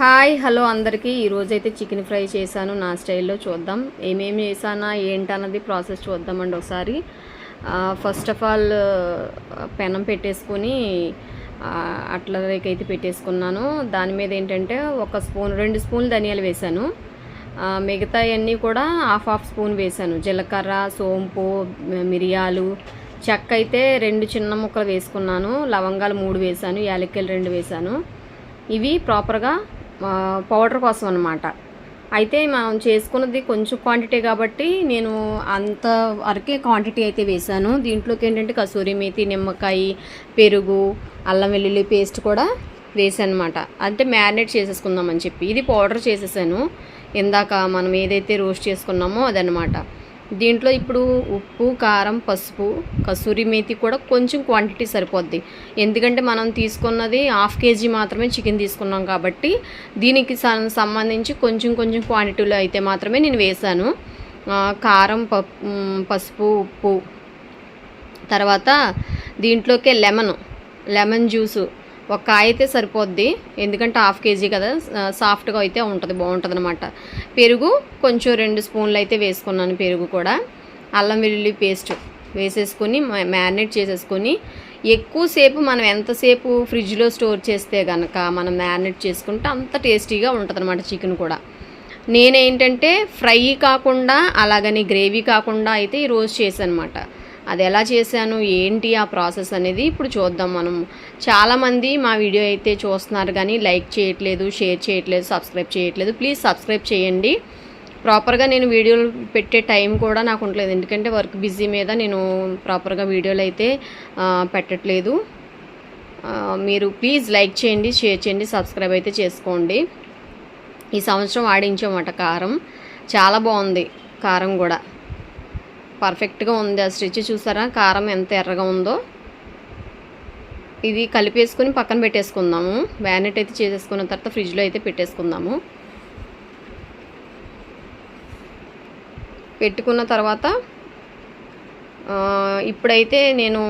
Hi hello అందరికీ. ఈరోజు అయితే చికెన్ ఫ్రై చేశాను నా స్టైల్లో చూద్దాం. ఏమేమి చేశానా ఏంటన్నది ప్రాసెస్ చూద్దామండి ఒకసారి. ఫస్ట్ ఆఫ్ ఆల్ పెనం పెట్టేసుకొని అట్లకైతే పెట్టేసుకున్నాను. దాని మీద ఏంటంటే ఒక స్పూన్ రెండు స్పూన్లు ధనియాలు వేశాను. మిగతా అన్నీ కూడా హాఫ్ హాఫ్ స్పూన్ వేశాను. జీలకర్ర సోంపు మిరియాలు చెక్క అయితే రెండు చిన్న ముక్కలు వేసుకున్నాను. లవంగాలు మూడు వేశాను యాలక్కాయలు రెండు వేశాను. ఇవి ప్రాపర్గా పౌడర్ కోసం అనమాట అయితే మనం చేసుకున్నది కొంచెం క్వాంటిటీ కాబట్టి నేను అంత వరకే క్వాంటిటీ అయితే వేశాను. దీంట్లోకి ఏంటంటే కసూరి మేతి నిమ్మకాయ పెరుగు అల్లం వెల్లుల్లి పేస్ట్ కూడా వేసాను అనమాట అంటే మ్యారినేట్ చేసేసుకుందామని చెప్పి. ఇది పౌడర్ చేసేసాను. ఇందాక మనం ఏదైతే రోస్ట్ చేసుకున్నామో అదనమాట దీంట్లో ఇప్పుడు ఉప్పు కారం పసుపు కసూరి మేతి కూడా కొంచెం క్వాంటిటీ సరిపోద్ది. ఎందుకంటే మనం తీసుకున్నది హాఫ్ కేజీ మాత్రమే చికెన్ తీసుకున్నాం కాబట్టి దీనికి సం- సంబంధించి కొంచెం కొంచెం క్వాంటిటీలో అయితే మాత్రమే నేను వేసాను కారం పసుపు ఉప్పు. తర్వాత దీంట్లోకే లెమన్ లెమన్ జ్యూసు ఒక కాయ అయితే సరిపోద్ది. ఎందుకంటే హాఫ్ కేజీ కదా సాఫ్ట్గా అయితే ఉంటుంది బాగుంటుంది అనమాట పెరుగు కొంచెం రెండు స్పూన్లు అయితే వేసుకున్నాను పెరుగు కూడా. అల్లం వెల్లుల్లి పేస్ట్ వేసేసుకొని మ్యారినేట్ చేసేసుకొని ఎక్కువసేపు మనం ఎంతసేపు ఫ్రిడ్జ్లో స్టోర్ చేస్తే కనుక మనం మ్యారినేట్ చేసుకుంటే అంత టేస్టీగా ఉంటుంది అనమాట చికెన్ కూడా. నేనేంటంటే ఫ్రై కాకుండా అలాగని గ్రేవీ కాకుండా అయితే ఈ రోజు చేశాను అనమాట అది ఎలా చేశాను ఏంటి ఆ ప్రాసెస్ అనేది ఇప్పుడు చూద్దాం మనం. చాలామంది మా వీడియో అయితే చూస్తున్నారు కానీ లైక్ చేయట్లేదు షేర్ చేయట్లేదు సబ్స్క్రైబ్ చేయట్లేదు. ప్లీజ్ సబ్స్క్రైబ్ చేయండి. ప్రాపర్గా నేను వీడియోలు పెట్టే టైం కూడా నాకు ఉండలేదు. ఎందుకంటే వర్క్ బిజీ మీద నేను ప్రాపర్గా వీడియోలు అయితే పెట్టట్లేదు. మీరు ప్లీజ్ లైక్ చేయండి షేర్ చేయండి సబ్స్క్రైబ్ అయితే చేసుకోండి. ఈ సంవత్సరం వాడించామట కారం. చాలా బాగుంది కారం కూడా. పర్ఫెక్ట్గా ఉంది ఆ స్టిచ్ చూసారా? కారం ఎంత ఎర్రగా ఉందో. ఇది కలిపేసుకొని పక్కన పెట్టేసుకుందాము. వ్యానెట్ అయితే చేసేసుకున్న తర్వాత ఫ్రిడ్జ్లో అయితే పెట్టేసుకుందాము. పెట్టుకున్న తర్వాత ఇప్పుడైతే నేను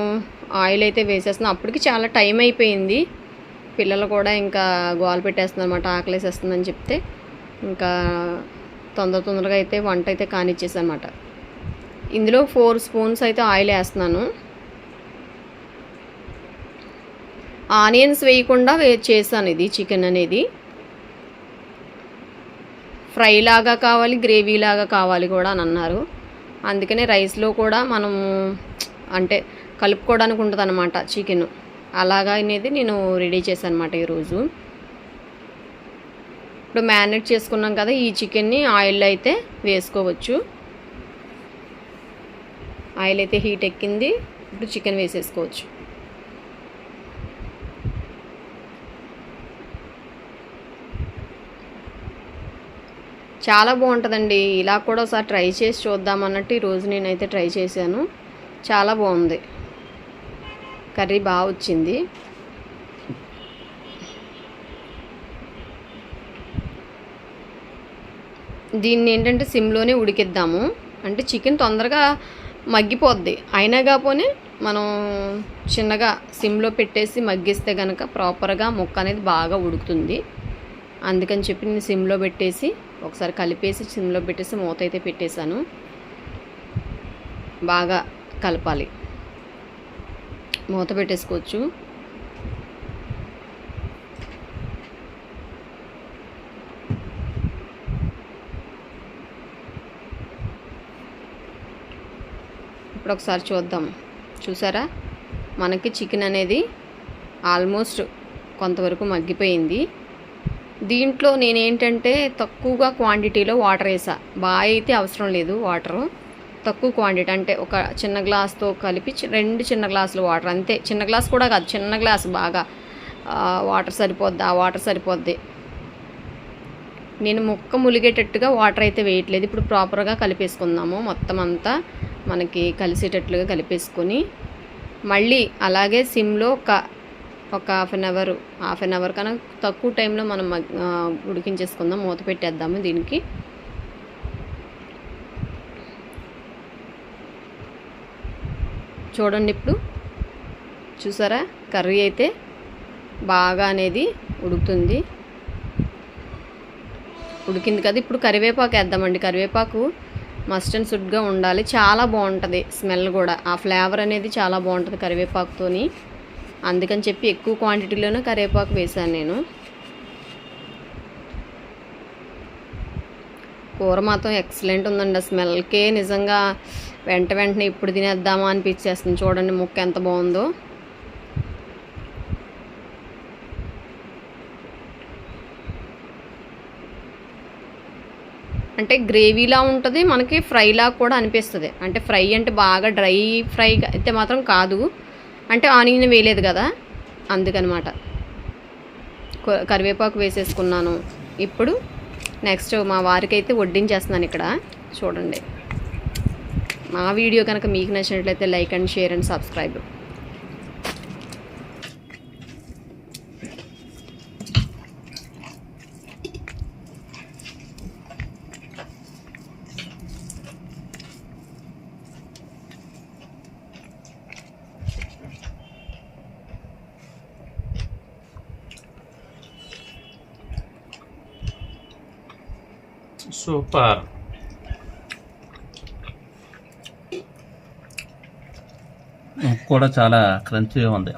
ఆయిల్ అయితే వేసేస్తున్నాను అప్పటికి చాలా టైం అయిపోయింది. పిల్లలు కూడా ఇంకా గోలు పెట్టేస్తున్నారు అనమాట ఆకలేసేస్తుందని చెప్తే. ఇంకా తొందర తొందరగా అయితే వంట అయితే కానిచ్చేసాను అనమాట ఇందులో ఫోర్ స్పూన్స్ అయితే ఆయిల్ వేస్తున్నాను. ఆనియన్స్ వేయకుండా వే చేశాను ఇది చికెన్ అనేది. ఫ్రై లాగా కావాలి గ్రేవీ లాగా కావాలి కూడా అని అన్నారు. అందుకనే రైస్లో కూడా మనం అంటే కలుపుకోవడానికి ఉంటుంది అనమాట చికెన్. అలాగా అనేది నేను రెడీ చేశాను అనమాట ఈరోజు. ఇప్పుడు మ్యారినేట్ చేసుకున్నాం కదా ఈ చికెన్ని ఆయిల్లో అయితే వేసుకోవచ్చు. ఆయిల్ అయితే హీట్ ఎక్కింది. ఇప్పుడు చికెన్ వేసేసుకోవచ్చు. చాలా బాగుంటుందండి. ఇలా కూడా ఒకసారి ట్రై చేసి చూద్దాం అన్నట్టు ఈరోజు నేనైతే ట్రై చేశాను. చాలా బాగుంది. కర్రీ బాగా వచ్చింది. దీన్ని ఏంటంటే సిమ్లోనే ఉడికిద్దాము. అంటే చికెన్ తొందరగా మగ్గిపోద్ది. అయినా కాకపోతే మనం చిన్నగా సిమ్లో పెట్టేసి మగ్గిస్తే కనుక ప్రాపర్గా ముక్క అనేది బాగా ఉడుకుతుంది. అందుకని చెప్పి నేను సిమ్లో పెట్టేసి ఒకసారి కలిపేసి సిమ్లో పెట్టేసి మూత అయితే పెట్టేశాను. బాగా కలపాలి. మూత పెట్టేసుకోవచ్చు. ఇప్పుడు ఒకసారి చూద్దాం. చూసారా? మనకి చికెన్ అనేది ఆల్మోస్ట్ కొంతవరకు మగ్గిపోయింది. దీంట్లో నేనేంటంటే తక్కువగా క్వాంటిటీలో వాటర్ వేసా. బాగా అయితే అవసరం లేదు వాటరు. తక్కువ క్వాంటిటీ అంటే ఒక చిన్న గ్లాస్తో కలిపి చి- రెండు చిన్న గ్లాసులు వాటర్ అంతే. చిన్న గ్లాస్ కూడా కాదు చిన్న గ్లాస్ బాగా. వాటర్ సరిపోద్ది? ఆ వాటర్ సరిపోద్ది. నేను ముక్క ములిగేటట్టుగా వాటర్ అయితే వేయట్లేదు. ఇప్పుడు ప్రాపర్గా కలిపేసుకుందాము మొత్తం అంతా. మనకి కలిసేటట్లుగా కలిపేసుకొని మళ్ళీ అలాగే సిమ్లో ఒక ఒక half an hour half an hour కన్నా తక్కువ టైంలో మనం ఉడికించేసుకుందాం మూత పెట్టేద్దాము దీనికి. చూడండి ఇప్పుడు చూసారా? కర్రీ అయితే బాగా అనేది ఉడుకుతుంది. ఉడికింది కదా ఇప్పుడు కరివేపాకు వేద్దామండి. కరివేపాకు మస్ట్ అండ్ సుడ్గా ఉండాలి. చాలా బాగుంటుంది స్మెల్ కూడా. ఆ ఫ్లేవర్ అనేది చాలా బాగుంటుంది కరివేపాకుతోని. అందుకని చెప్పి ఎక్కువ క్వాంటిటీలోనే కరివేపాకు వేశాను నేను. కూర మాత్రం ఎక్సలెంట్ ఉందండి ఆ స్మెల్కే. నిజంగా వెంట వెంటనే ఇప్పుడు తినేద్దామా అనిపించేస్తుంది. చూడండి ముక్క ఎంత బాగుందో. అంటే గ్రేవీలా ఉంటుంది మనకి ఫ్రైలా కూడా అనిపిస్తుంది. అంటే ఫ్రై అంటే బాగా డ్రై ఫ్రై అయితే మాత్రం కాదు. అంటే ఆనియన్ వేయలేదు కదా? అందుకనమాట. కరివేపాకు వేసేసుకున్నాను. ఇప్పుడు నెక్స్ట్ మా వారికి అయితే వడ్డించేస్తున్నాను ఇక్కడ. చూడండి. మా వీడియో కనుక మీకు నచ్చినట్లయితే like and share and subscribe. Super కూడా చాలా క్రంచీగా ఉంది.